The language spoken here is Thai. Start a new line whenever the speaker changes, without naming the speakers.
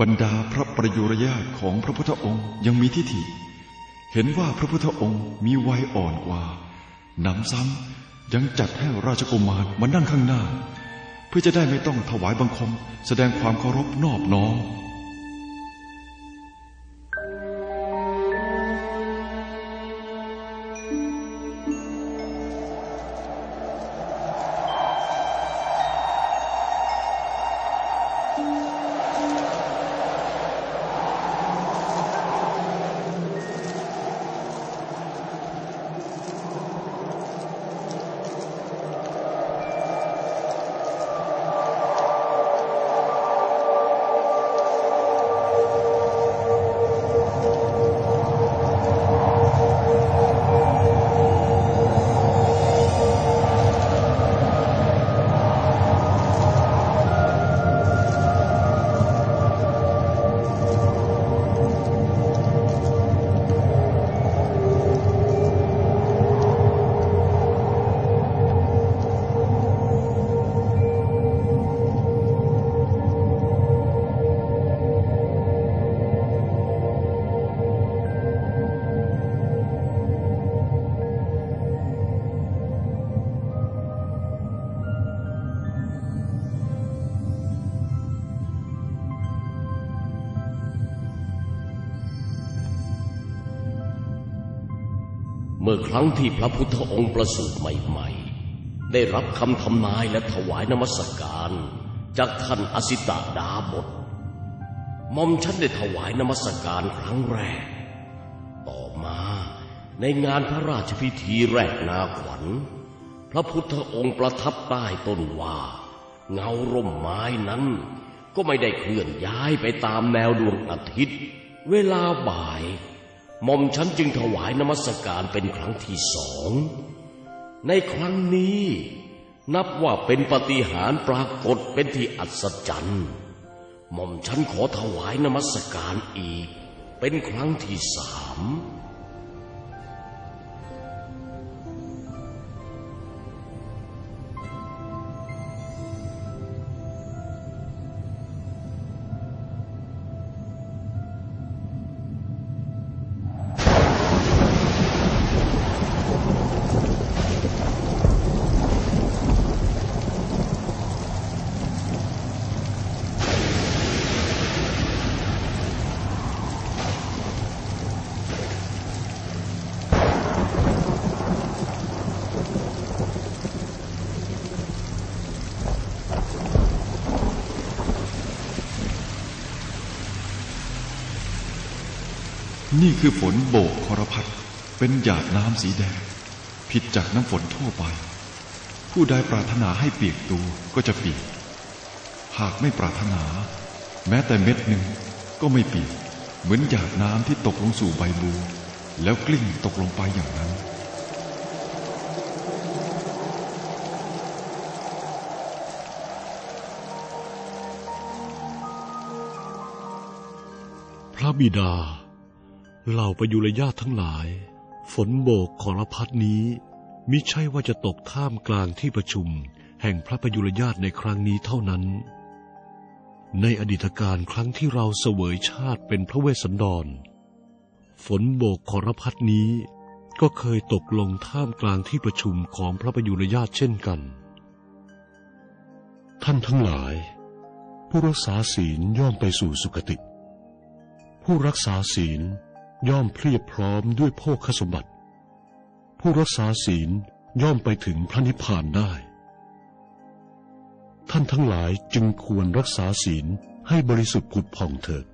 บรรดาพระประยุรญาติของพระพุทธองค์ยังมีทิฏฐิ เห็นว่าพระพุทธองค์มีวัยอ่อนกว่าหนำซ้ำยังจัดให้ราชกุมารมานั่งข้างหน้า เพื่อจะได้ไม่ต้องถวายบังคม แสดงความเคารพนอบน้อม
มื่อครั้งที่พระพุทธองค์ประสูติใหม่ๆ ได้รับคำทำนายและถวายนมัสการ จากท่านอสิตาดาบทมอมฉันได้ถวายนมัสการครั้งแรก ต่อมาในงานพระราชพิธีแรกนาขวัญ พระพุทธองค์ประทับใต้ต้นว่า เงาร่มไม้นั้น ก็ไม่ได้เคลื่อนย้ายไปตามแนวดวงอาทิตย์ เวลาบ่าย หม่อมฉันจึงถวายนมัสการเป็นครั้งที่สอง ในครั้งนี้ นับว่าเป็นปฏิหารปรากฏเป็นที่อัศจรรย์หม่อมฉันขอถวายนมัสการอีก เป็นครั้งที่สาม
นี่คือฝนโบกคอรพัดเป็นหยาดน้ำสีแดง ผิดจากน้ำฝนทั่วไป ผู้ใดปรารถนาให้เปียกตัวก็จะเปียก หากไม่ปรารถนา แม้แต่เม็ดหนึ่งก็ไม่เปียก เหมือนหยาดน้ำที่ตกลงสู่ใบบัวแล้วกลิ้งตกลงไปอย่างนั้น
พระบิดา เหล่าประยุรญาตทั้งหลาย ฝนโบกขอรพัดนี้ มิใช่ว่าจะตกท่ามกลางที่ประชุม แห่งพระประยุรญาตในครั้งนี้เท่านั้น ในอดีตการครั้งที่เราเสวยชาติเป็นพระเวสสันดร ฝนโบกขอรพัดนี้ ก็เคยตกลงท่ามกลางที่ประชุมของพระประยุรญาตเช่นกัน ท่านทั้งหลาย ผู้รักษาศีลย่อมไปสู่สุคติ ผู้รักษาศีล ย่อมเพรียบพร้อมด้วยโภคสมบัติ ผู้รักษาศีลย่อมไปถึงพระนิพพานได้ ท่านทั้งหลายจึงควรรักษาศีลให้บริสุทธิ์ผุดผ่องเถิด